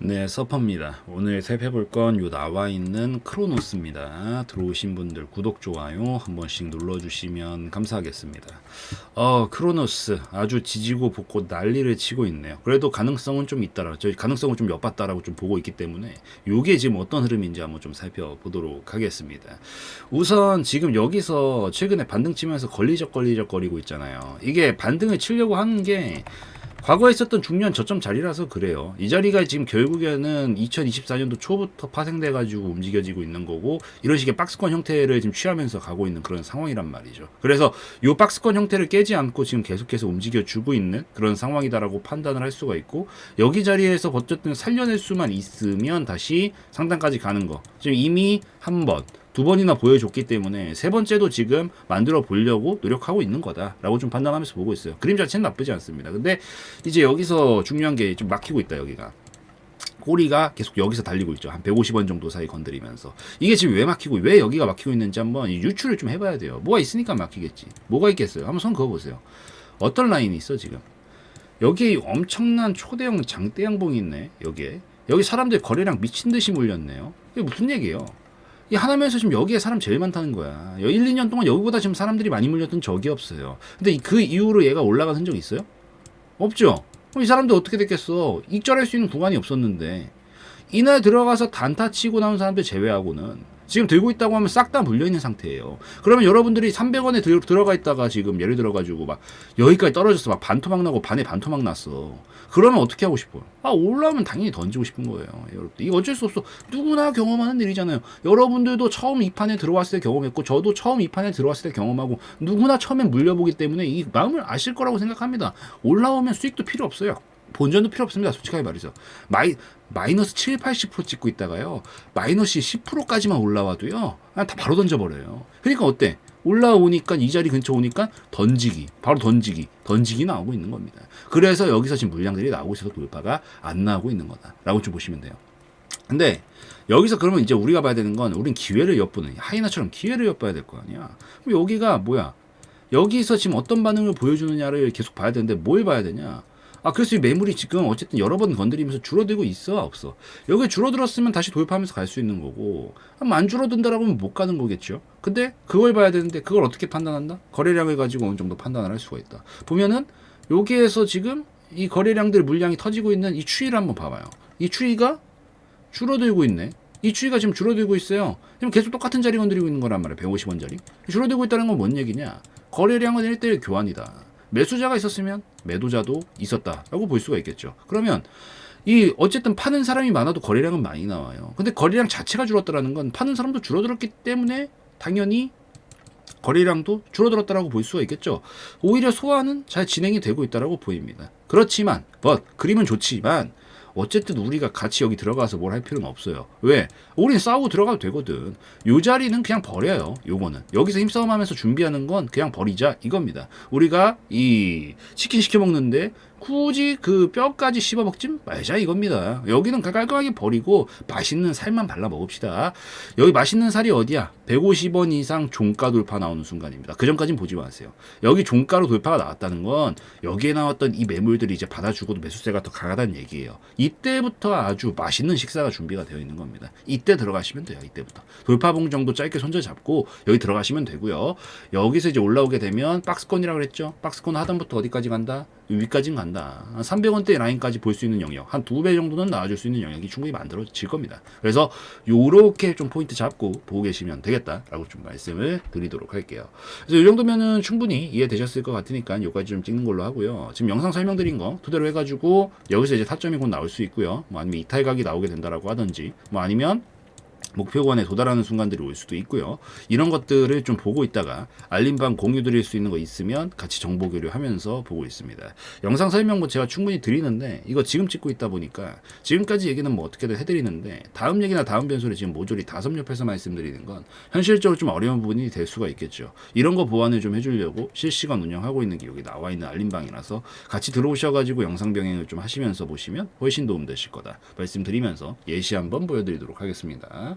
네, 서퍼입니다. 오늘 살펴볼 건 요 나와 있는 크로노스입니다. 들어오신 분들 구독, 좋아요 한 번씩 눌러주시면 감사하겠습니다. 어, 크로노스 아주 지지고 볶고 난리를 치고 있네요. 그래도 가능성은 좀 있다라, 저 가능성을 좀 엿봤다라고 좀 보고 있기 때문에 요게 지금 어떤 흐름인지 한번 좀 살펴보도록 하겠습니다. 우선 지금 여기서 최근에 반등 치면서 걸리적 걸리적 거리고 있잖아요. 이게 반등을 치려고 하는 게 과거에 있었던 중요한 저점 자리라서 그래요. 이 자리가 지금 결국에는 2024년도 초부터 파생돼가지고 움직여지고 있는 거고 이런 식의 박스권 형태를 지금 취하면서 가고 있는 그런 상황이란 말이죠. 그래서 이 박스권 형태를 깨지 않고 지금 계속해서 움직여주고 있는 그런 상황이다라고 판단을 할 수가 있고 여기 자리에서 어쨌든 살려낼 수만 있으면 다시 상단까지 가는 거. 지금 이미 한 번, 두 번이나 보여줬기 때문에 세 번째도 지금 만들어 보려고 노력하고 있는 거다라고 좀 판단하면서 보고 있어요. 그림 자체는 나쁘지 않습니다. 근데 이제 여기서 중요한 게 좀 막히고 있다 여기가. 꼬리가 계속 여기서 달리고 있죠. 한 150원 정도 사이 건드리면서. 이게 지금 왜 막히고, 왜 여기가 막히고 있는지 한번 이 유추를 좀 해봐야 돼요. 뭐가 있으니까 막히겠지. 뭐가 있겠어요? 한번 손 그어보세요. 어떤 라인이 있어, 지금? 여기 엄청난 초대형 장대양봉이 있네, 여기에. 여기 사람들 거래량 미친 듯이 몰렸네요. 이게 무슨 얘기예요? 이 하나면서 지금 여기에 사람 제일 많다는 거야. 1, 2년 동안 여기보다 지금 사람들이 많이 몰렸던 적이 없어요. 근데 그 이후로 얘가 올라간 흔적 있어요? 없죠? 이 사람들 어떻게 됐겠어? 익절할 수 있는 구간이 없었는데. 이날 들어가서 단타 치고 나온 사람들 제외하고는 지금 들고 있다고 하면 싹 다 물려있는 상태예요. 그러면 여러분들이 300원에 들, 들어가 있다가 지금 예를 들어가지고 막 여기까지 떨어졌어. 막 반토막 나고 반에 반토막 났어. 그러면 어떻게 하고 싶어요? 아, 올라오면 당연히 던지고 싶은 거예요. 여러분들. 이거 어쩔 수 없어. 누구나 경험하는 일이잖아요. 여러분들도 처음 이 판에 들어왔을 때 경험했고, 저도 처음 이 판에 들어왔을 때 경험하고, 누구나 처음엔 물려보기 때문에 이 마음을 아실 거라고 생각합니다. 올라오면 수익도 필요 없어요. 본전도 필요 없습니다. 솔직하게 말해서. 마이, 마이너스 7, 80% 찍고 있다가요. 마이너스 10%까지만 올라와도요. 그냥 다 바로 던져버려요. 그러니까 어때? 올라오니까 이 자리 근처 오니까 던지기, 바로 던지기, 던지기 나오고 있는 겁니다. 그래서 여기서 지금 물량들이 나오고 있어서 돌파가 안 나오고 있는 거다라고 좀 보시면 돼요. 근데 여기서 그러면 이제 우리가 봐야 되는 건 우린 기회를 엿보는 하이나처럼 기회를 엿봐야 될 거 아니야. 그럼 여기가 뭐야? 여기서 지금 어떤 반응을 보여주느냐를 계속 봐야 되는데 뭘 봐야 되냐? 아, 그래서 이 매물이 지금 어쨌든 여러 번 건드리면서 줄어들고 있어, 없어? 여기 줄어들었으면 다시 돌파하면서 갈 수 있는 거고, 한안 줄어든다라고 하면 못 가는 거겠죠? 근데 그걸 봐야 되는데, 그걸 어떻게 판단한다? 거래량을 가지고 어느 정도 판단을 할 수가 있다. 보면은, 여기에서 지금 이 거래량들 물량이 터지고 있는 이 추이를 한번 봐봐요. 이 추이가 줄어들고 있네. 이 추이가 지금 줄어들고 있어요. 지금 계속 똑같은 자리 건드리고 있는 거란 말이야. 150원짜리. 줄어들고 있다는 건 뭔 얘기냐? 거래량은 1대1 교환이다. 매수자가 있었으면 매도자도 있었다라고 볼 수가 있겠죠. 그러면 이 어쨌든 파는 사람이 많아도 거래량은 많이 나와요. 근데 거래량 자체가 줄었다라는 건 파는 사람도 줄어들었기 때문에 당연히 거래량도 줄어들었다라고 볼 수가 있겠죠. 오히려 소화는 잘 진행이 되고 있다라고 보입니다. 그렇지만, but 그림은 좋지만 어쨌든 우리가 같이 여기 들어가서 뭘 할 필요는 없어요. 왜? 우린 싸우고 들어가도 되거든. 요 자리는 그냥 버려요. 요거는. 여기서 힘싸움 하면서 준비하는 건 그냥 버리자. 이겁니다. 우리가 이 치킨 시켜 먹는데 굳이 그 뼈까지 씹어 먹지 말자 이겁니다. 여기는 깔끔하게 버리고 맛있는 살만 발라 먹읍시다. 여기 맛있는 살이 어디야? 150원 이상 종가 돌파 나오는 순간입니다. 그 전까진 보지 마세요. 여기 종가로 돌파가 나왔다는 건 여기에 나왔던 이 매물들이 이제 받아주고도 매수세가 더 강하다는 얘기예요. 이때부터 아주 맛있는 식사가 준비가 되어 있는 겁니다. 이때 들어가시면 돼요. 이때부터 돌파봉 정도 짧게 손절 잡고 여기 들어가시면 되고요. 여기서 이제 올라오게 되면 박스권이라고 그랬죠. 박스권 하단부터 어디까지 간다? 위까지는 간다. 300원대 라인까지 볼 수 있는 영역, 한 두 배 정도는 나와줄 수 있는 영역이 충분히 만들어질 겁니다. 그래서 요렇게 좀 포인트 잡고 보고 계시면 되겠다라고 좀 말씀을 드리도록 할게요. 그래서 이 정도면은 충분히 이해되셨을 것 같으니까 여기까지 좀 찍는 걸로 하고요. 지금 영상 설명드린 거 토대로 해가지고 여기서 이제 타점이 곧 나올 수 있고요. 뭐 아니면 이탈각이 나오게 된다라고 하든지, 뭐 아니면 목표권에 도달하는 순간들이 올 수도 있고요. 이런 것들을 좀 보고 있다가 알림방 공유 드릴 수 있는 거 있으면 같이 정보 교류하면서 보고 있습니다. 영상 설명 뭐 제가 충분히 드리는데 이거 지금 찍고 있다 보니까 지금까지 얘기는 뭐 어떻게든 해드리는데 다음 얘기나 다음 변소를 지금 모조리 다섯 옆에서 말씀드리는 건 현실적으로 좀 어려운 부분이 될 수가 있겠죠. 이런 거 보완을 좀 해주려고 실시간 운영하고 있는 게 여기 나와 있는 알림방이라서 같이 들어오셔가지고 영상 병행을 좀 하시면서 보시면 훨씬 도움 되실 거다 말씀드리면서 예시 한번 보여드리도록 하겠습니다.